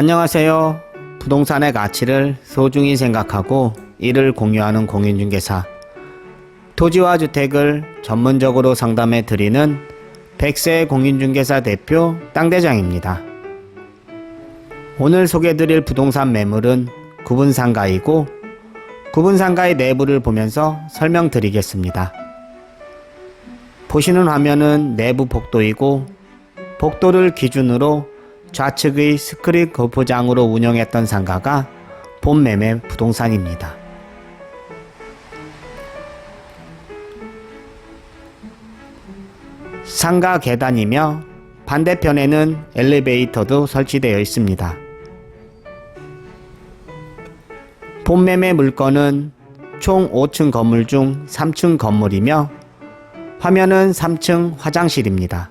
안녕하세요. 부동산의 가치를 소중히 생각하고 이를 공유하는 공인중개사. 토지와 주택을 전문적으로 상담해 드리는 백세 공인중개사 대표 땅대장입니다. 오늘 소개해 드릴 부동산 매물은 구분상가이고 구분상가의 내부를 보면서 설명드리겠습니다. 보시는 화면은 내부 복도이고 복도를 기준으로 좌측의 스크린 거포장으로 운영했던 상가가 본 매매 부동산입니다. 상가 계단이며 반대편에는 엘리베이터도 설치되어 있습니다. 본 매매 물건은 총 5층 건물 중 3층 건물이며 화면은 3층 화장실입니다.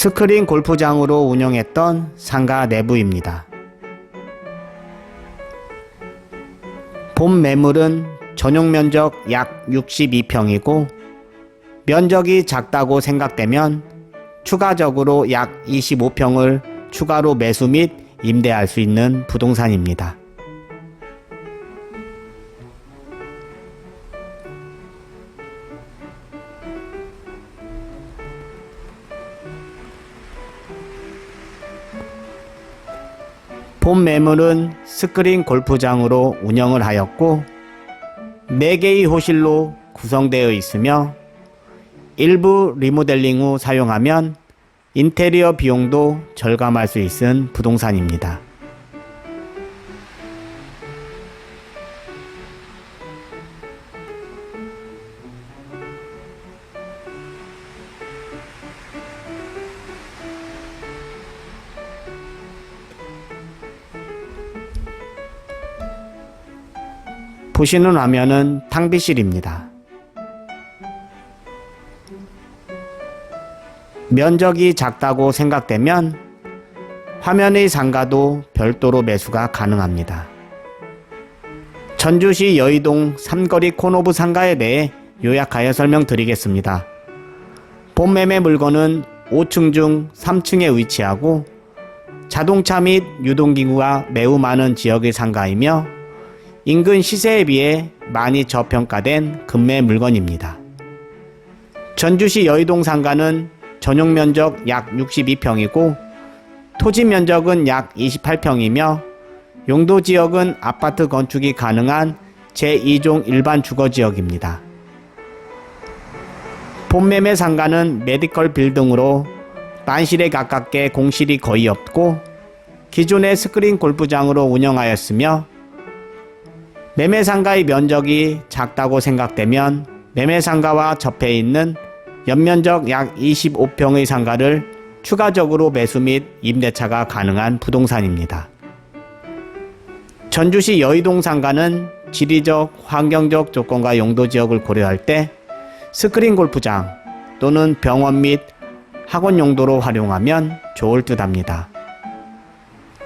스크린 골프장으로 운영했던 상가 내부입니다. 본 매물은 전용 면적 약 62평이고 면적이 작다고 생각되면 추가적으로 약 25평을 추가로 매수 및 임대할 수 있는 부동산입니다. 본 매물은 스크린 골프장으로 운영을 하였고 4개의 호실로 구성되어 있으며 일부 리모델링 후 사용하면 인테리어 비용도 절감할 수 있는 부동산입니다. 보시는 화면은 탕비실입니다. 면적이 작다고 생각되면 화면의 상가도 별도로 매수가 가능합니다. 전주시 여의동 삼거리 코노브 상가에 대해 요약하여 설명드리겠습니다. 본 매매 물건은 5층 중 3층에 위치하고 자동차 및 유동기구가 매우 많은 지역의 상가이며 인근 시세에 비해 많이 저평가된 금매 물건입니다. 전주시 여의동 상가는 전용 면적 약 62평이고 토지 면적은 약 28평이며 용도 지역은 아파트 건축이 가능한 제2종 일반 주거 지역입니다. 본매매 상가는 메디컬 빌딩으로 만실에 가깝게 공실이 거의 없고 기존의 스크린 골프장으로 운영하였으며 매매 상가의 면적이 작다고 생각되면 매매 상가와 접해 있는 연면적 약 25평의 상가를 추가적으로 매수 및 임대차가 가능한 부동산입니다. 전주시 여의동 상가는 지리적, 환경적 조건과 용도 지역을 고려할 때 스크린 골프장 또는 병원 및 학원 용도로 활용하면 좋을 듯 합니다.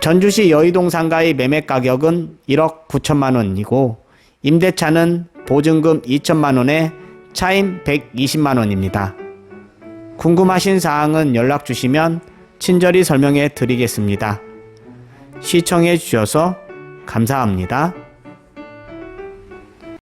전주시 여의동 상가의 매매 가격은 1억 9천만 원이고 임대차는 보증금 2천만 원에 차임 120만 원입니다. 궁금하신 사항은 연락 주시면 친절히 설명해 드리겠습니다. 시청해 주셔서 감사합니다.